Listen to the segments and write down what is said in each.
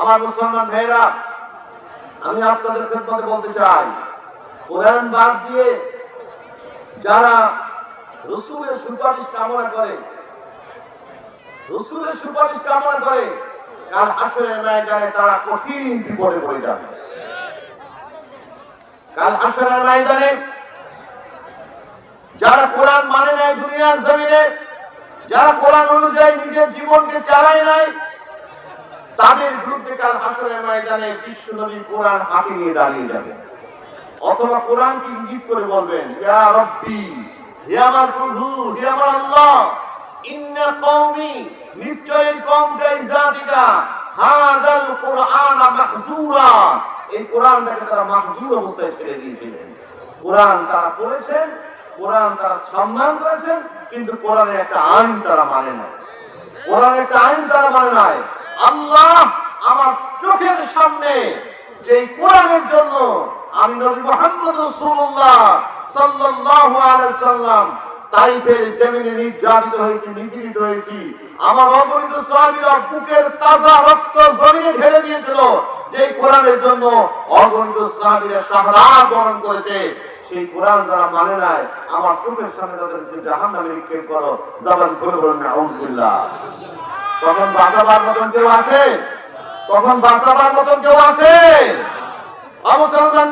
আমার মুসলমান ভাইরা আমি আপনাদের খেদমতে বলতে চাই, কোরআন বাদ দিয়ে যারা রসুলের সুপারিশ কামনা করে, রসুলের সুপারিশ কামনা করে, কাল আসরের ময়দানে তারা কঠিন বিপদে পড়ে যাবে। কাল আসরের ময়দানে যারা কোরআন মানে নাই দুনিয়ার জমিনে, যারা কোরআন অনুযায়ী নিজের জীবনকে চালায় নাই তাদের বিরুদ্ধে কাল হাসরের ময়দানে বিশ্ব নবী কোরআন হাতে নিয়ে দাঁড়িয়ে যাবে। অথবা কোরআনকে ইঙ্গিত করে বলবেন, ইয়া রব্বি, হে আমার প্রভু, হে আমার আল্লাহ, ইন্না কওমি নিশ্চয় হাদাল কোরআন মাহজুরা। এই কোরআনটাকে তারা মাহজুর অবস্থায় ছেড়ে দিয়েছিলেন। কোরআন তারা পড়েছেন কোরআন তারা সম্মান করেছেন, কিন্তু কোরআনের একটা আইন তারা মানে না কোরআন একটা আইন তারা মানে নাই। আল্লাহ আমার চোখের সামনে যে কোরআনের জন্য আমি নবী মোহাম্মদ রাসূলুল্লাহ সাল্লাল্লাহু আলাইহি সাল্লাম তাইফের জমিনে নির্যাতিত হয়েছি, নিপীড়িত হয়েছি। আমার অগণিত সাহাবীরা বুকের তাজা রক্ত জমিনে ঢেলে দিয়েছিল। যে কোরআনের জন্য অগণিত সাহাবীরা সাহারা বরণ করেছে। সেই কোরআন যারা মানে নাই, আমার চোখের সামনে তাদের জাহান নামে নিক্ষেপ করো জবান করে বলেন না আউজবিল্লাহ তখন বাঁচাবার মতন কেউ আছে? তখন বাঁচাবার মতন কেউ আছে? অবসলমান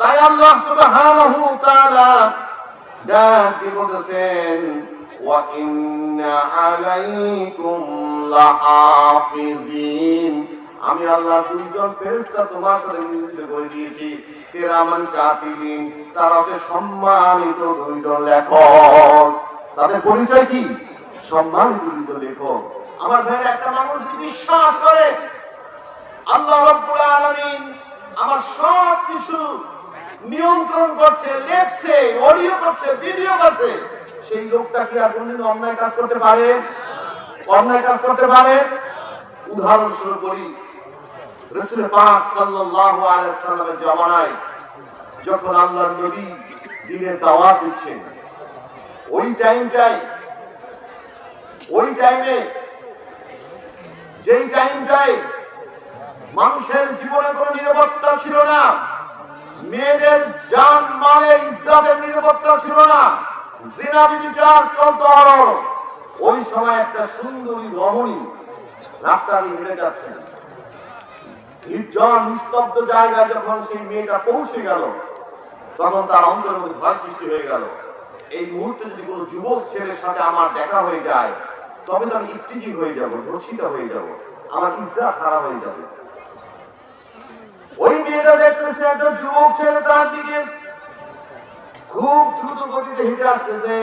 তাই আল্লাহ সুবহানাহু তাআলা বলতেছেন ওয়া ইন্না আলাইকুম লাহাফিজিন। আমি আল্লাহ দুইজন ফেরেশতা তোমার সাথে নিযুক্ত করে দিয়েছি। কেরামান কাতিবিন, তারা হচ্ছে সম্মানিত লেখক। তাদের পরিচয় কি? সম্মানিত লেখক। আমার একটা মানুষ বিশ্বাস করে, আল্লাহ রব্বুল আলামিন আমার সব কিছু নিয়ন্ত্রণ করছে, লেখছে, অডিও করছে, ভিডিও করছে, সেই লোকটা কি আর কোনদিন অন্যায় কাজ করতে পারে? অন্যায় কাজ করতে পারে? উদাহরণস্বরূপ বলি পাক সাল্লাল্লাহু আলাইহি সাল্লামের যখন আল্লাহর নবী দাওয়াত দিচ্ছেন, ওই টাইমটাই, ওই টাইমে, যেই টাইমটাই মানুষের জীবনে কোনো নিরাপত্তা ছিল না, মেয়েদের জান মালের ইজ্জাতের নিরাপত্তা ছিল না, জিনা, বিচার চলত ওই সময় একটা সুন্দরী রমণী রাস্তা দিয়ে হেঁটে যাচ্ছেন। নির্জন, নিস্তব্ধ জায়গায় যখন সেই মেয়েটা পৌঁছে গেল, তখন তার অন্তরের মধ্যে ভয় সৃষ্টি হয়ে গেল। এই মুহূর্তে যদি কোনো যুবক ছেলের সাথে আমার দেখা হয়ে যায়, তবে তো আমি ইফতিজিং হয়ে যাব, ধর্ষিত হয়ে যাব, আমার ইজ্জত খারাপ হয়ে যাবে। ওই মেয়েটা দেখতেছে একটা যুবক ছেলে তার দিকে। খুব দ্রুত গতিতে হেঁটে আসতেছে।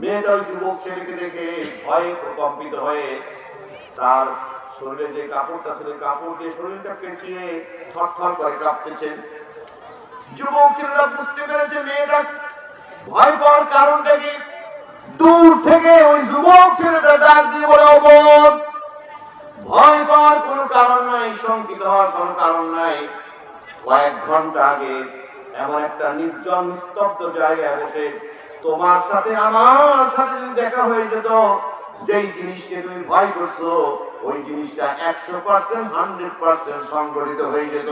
মেয়েটা ওই যুবক ছেলেকে দেখে ভয়ে প্রকম্পিত হয়ে তার শরীরে যে কাপড়টা ছিল কাপড় দিয়ে শরীরটা পেঁচিয়ে থরথর করে কাঁপতেছে। যুবক ছেলেরা বুঝতে পেরেছে মেয়েটা ভয় পাওয়ার কারণটা কি? দূর থেকে ওই যুবক ছেলেটা ডাক দিয়ে বলে অবধ ভয় পাওয়ার কোনো কারণ নাই, শঙ্কিত হওয়ার কোনো কারণ নাই। কয়েক ঘণ্টা আগে এমন একটা নির্জন নিস্তব্ধ জায়গায় বসে, তোমার সাথে আমার সাথে যদি দেখা হয়ে যেত, যেই জিনিসকে তুমি ভয় করছ ওই জিনিসটা একশো পার্সেন্ট হান্ড্রেড পার্সেন্ট সংগঠিত হয়ে যেত।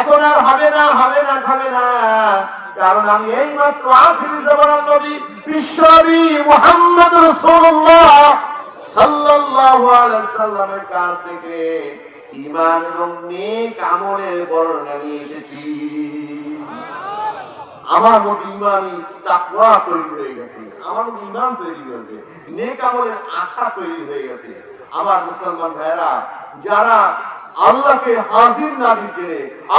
এখন আর হবে না হবে না খাবে না। আমার মধ্যে ইমানই তাকওয়া তৈরি হয়ে গেছে। আমার মধ্যে ইমান তৈরি হয়েছে। নেক আমলের আশা তৈরি হয়ে গেছে। আমার মুসলমান ভাইরা যারা আল্লাহকে হাজির না দিতে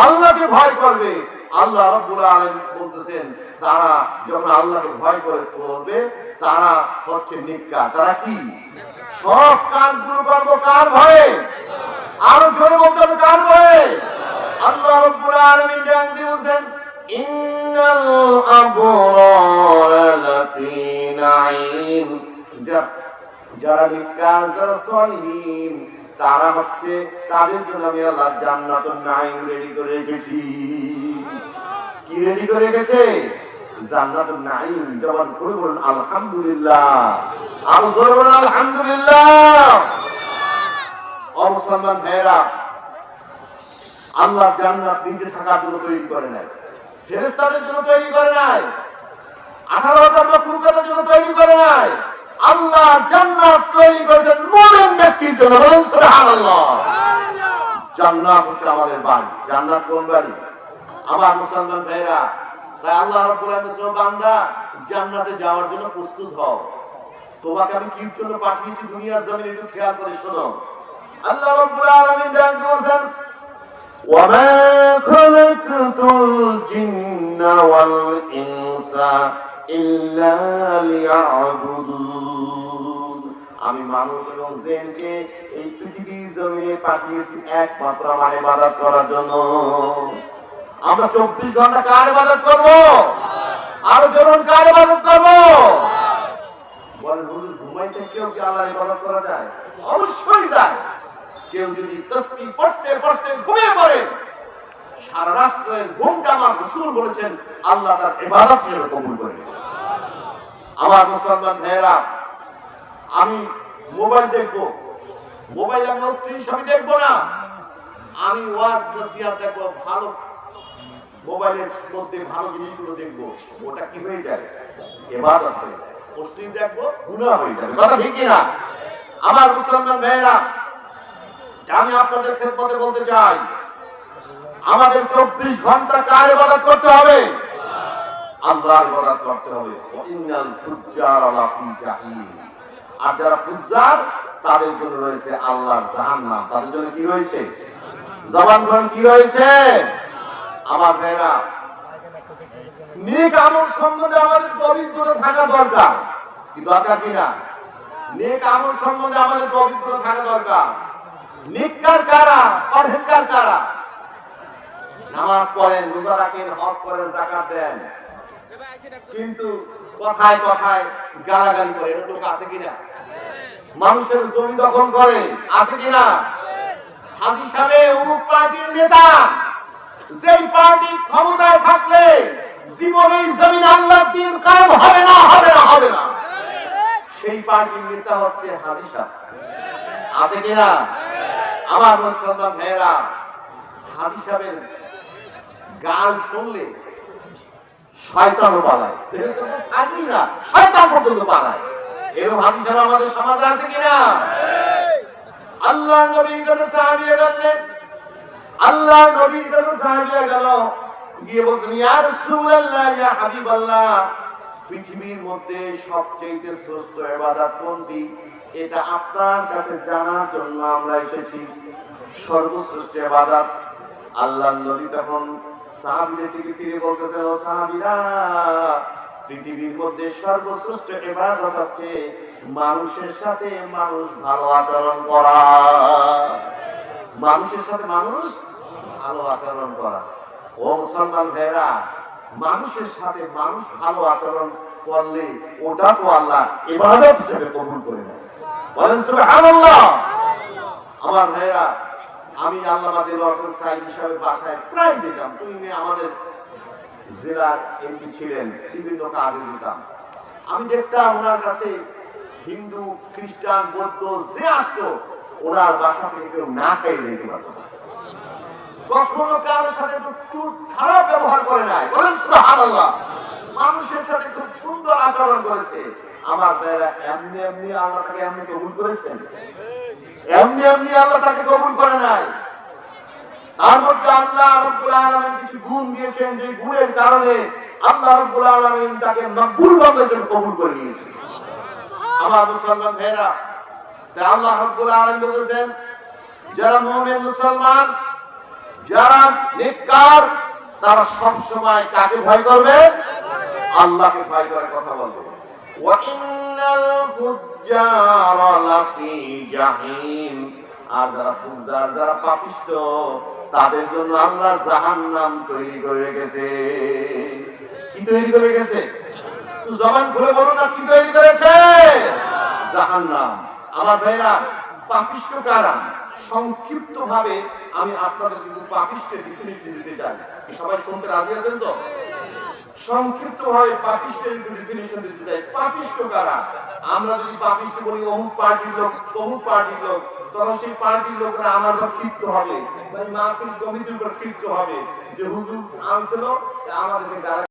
আল্লাহকে ভয় করবে, আল্লাহ রাব্বুল আলামিন বলতেছেন, তারা যখন আল্লাহকে ভয় করে করবে তারা হচ্ছে নিকা তারা কি? সব কাজগুলো করব কার ভয়ে? আরও জোরে বলতে হবে কার ভয়ে? আল্লাহ রাব্বুল আলামিন ডাক দিয়ে বলছেন ইন্নাল আবরার লাফি নাঈম। যারা নিকার যারা তারা হচ্ছে তাদের জন্য আমি আল্লাহ জান্নাতুন নাঈম রেডি করে রেখেছি। কি রেডি করে রেখেছে? জান্নাতুন নাঈম, জবান করে বলুন, আলহামদুলিল্লাহ। আরও জোরে আলহামদুলিল্লাহ। অমুসলমান ভাইয়েরা, আল্লাহ জান্নাত নিজে থাকার জন্য তৈরি করে নাই ফেরেস্তাদের জন্য তৈরি করে নাই, আঠারো হাজার মখলুকাতের জন্য তৈরি করে নাই। আল্লাহ জান্নাত তৈরি করেছেন মুমিন ব্যক্তির জন্য বলেন সুবহানাল্লাহ জান্নাত হচ্ছে আমাদের বাড়ি জান্নাত কোন বাড়ি আমার মুসলমান ভাইরা তাই আল্লাহ রাব্বুল আলামিন বান্দা জান্নাতে যাওয়ার জন্য প্রস্তুত হও তোমাকে আমি কির জন্য পাঠিয়েছি দুনিয়ার জমিনে একটু খেয়াল করে শোনো আল্লাহ রাব্বুল আলামিন ডাক দিয়েছেন وما خلقت الجن والإنس إلا ليعبدون আমি মানুষ এবং জেনকে এই পৃথিবীর জমিনে পাঠিয়েছি একমাত্র আমার ইবাদত করার জন্য। আমরা চব্বিশ ঘণ্টা কার ইবাদত করব? আরও জনন কার ইবাদত করব? হুজুর কি ইবাদত করা যায়? অবশ্যই যায়। কেউ যদি তসবি পড়তে পড়তে ঘুমিয়ে পড়ে, সারা রাত্রের ঘুমটা আমার রসুল বলেছেন, আল্লাহ তার ইবাদত কবুল করে নিয়েছেন। আমার মুসলমান ভাইয়েরা, আমি মোবাইল দেখব। মোবাইল আমি অশ্লীল ছবি দেখব না। আমি ওয়াজ, নসিহাত দেখব, ভালো মোবাইলের মধ্যে ভালো জিনিসগুলো দেখব। ওটা কি হয়ে যায়? এবাদত হয়ে যায়। অশ্লীল দেখব, গুনাহ হয়ে যাবে। কথা ঠিক না আমার মুসলমান ভাইয়েরা, আমি আপনাদের ক্ষেত্রে বলতে চাই, আমাদের চব্বিশ ঘণ্টা কার ইবাদত করতে হবে? আল্লাহর ইবাদত করতে হবে। ইন্নাল ফুজ্জার আলা ফি জাহিম আর যারা ফুজ্জার, তাদের জন্য রয়েছে আল্লাহর জাহান্নাম। তাদের জন্য কি রয়েছে? জবান গ্রহণ কি রয়েছে? আমার ভাইরা, নেক আমল সম্বন্ধে আমাদের পবিত্রতা থাকা দরকার। কি দরকার কিনা? নেক আমল সম্বন্ধে আমাদের পবিত্রতা থাকা দরকার। নিকার কারা? পরহেজগার কারা? নামাজ পড়েন, রোজা রাখেন, হজ করেন জাকাত দেন। কিন্তু কথায় কথায় গালাগালি করে, এরকম লোক আছে কিনা? মানুষের জমি দখল করে, আছে কিনা? হাজি সাহেব, অমুক পার্টির নেতা, যেই পার্টি ক্ষমতায় থাকলে জীবনে জমিন আল্লাহ দিন কায়েম হবে না হবে না হবে না। সেই পার্টির নেতা হচ্ছে হাজি সাহেব। আছে কিনা? আমার মুসলমান ভাইয়েরা, হাজি সাহেবের গান শুনলে শয়তানও পালায় থাকেই না শয়তান পর্যন্ত পালায় এরকম সাহেব আমাদের সমাজে আছে কিনা? আল্লাহ নবীর কাছে সাহাবিয়া গেলেন আল্লাহ নবীর কাছে সাহাবিয়া গেল, গিয়ে বলছেন, ইয়া রাসূলুল্লাহ, ইয়া হাবিবাল্লাহ, পৃথিবীর মধ্যে সবচেয়ে শ্রেষ্ঠ ইবাদত কোনটি? এটা আপনার কাছে জানার জন্য আমরা এসেছি। সর্বশ্রেষ্ঠ ইবাদত আল্লাহ নবী তখন পৃথিবীর মধ্যে সর্বশ্রেষ্ঠ হচ্ছে মানুষের সাথে মানুষ ভালো আচরণ করা। মানুষের সাথে মানুষ ভালো আচরণ করা। ও মুসলমান ভাইরা মানুষের সাথে মানুষ ভালো আচরণ করলে ওটা তো আল্লাহ ইবাদত হিসেবে কবুল করে নেয়। আমার ভাইরা আমি আল্লাহ রসুল সাহেব হিসাবে বাসায় প্রায় যেতাম। তিনি আমাদের জেলার এমপি ছিলেন, বিভিন্ন কাজে যেতাম। আমি দেখতাম ওনার কাছে হিন্দু, খ্রিস্টান, বৌদ্ধ যে আসতো, ওনার বাসা থেকে কেউ না খেয়ে যেতে পারতো কখনো কারোর সাথে একটু খারাপ ব্যবহার করে নাই। বলেন সুবহানাল্লাহ। মানুষের সাথে খুব সুন্দর আচরণ করেছে। আমার এমনি এমনি আল্লাহ তাকে এমনি কবুল করেছেন? এমনি এমনি আল্লাহ তাকে কবুল করে নাই। তার মধ্যে আল্লাহ রব্বুল আলামিন কিছু গুণ দিয়েছেন, যে গুণের কারণে আল্লাহ রব্বুল আলামিন তাকে মকবুল জন্য কবুল করে নিয়েছেন। আমার মুসলমান ভাইরা তাই আল্লাহ রব্বুল আলামিন বলেছেন যারা মুমিন মুসলমান, যারা নেককার, তারা সব সময় কাকে ভয় করবে? আল্লাহকে ভয় করে কথা বলবে। ওয়াইন্নাল ফুজ্জার লাফি জাহিম আর যারা ফুজ্জার, যারা পাপিষ্ট, তাদের জন্য আল্লাহ জাহান্নাম তৈরি করে রেখেছে। কি তৈরি করে রেখেছে? জবান খুলে বলো না, কি তৈরি করেছে? জাহান্নাম। আমার ভাইরা, পাপিষ্ট কারা? সংক্ষিপ্ত ভাবে আমি আপনাদের কিন্তু পাপিষ্টের ডিফিনিশন দিতে চাই। সবাই শুনতে রাজি আছেন তো? সংক্ষিপ্ত ভাবে পাপিষ্টের একটু ডিফিনিশন দিতে চাই। পাপিষ্ট কারা? আমরা যদি পাপিষ্ট বলি, অমুক পার্টির লোক অমুক পার্টির লোক, তখন সেই পার্টির লোকরা আমার উপর ক্ষিপ্ত হবে। এই মাহফিল কমিটির উপর ক্ষিপ্ত হবে। যে হুজুর আনছিল আমাদেরকে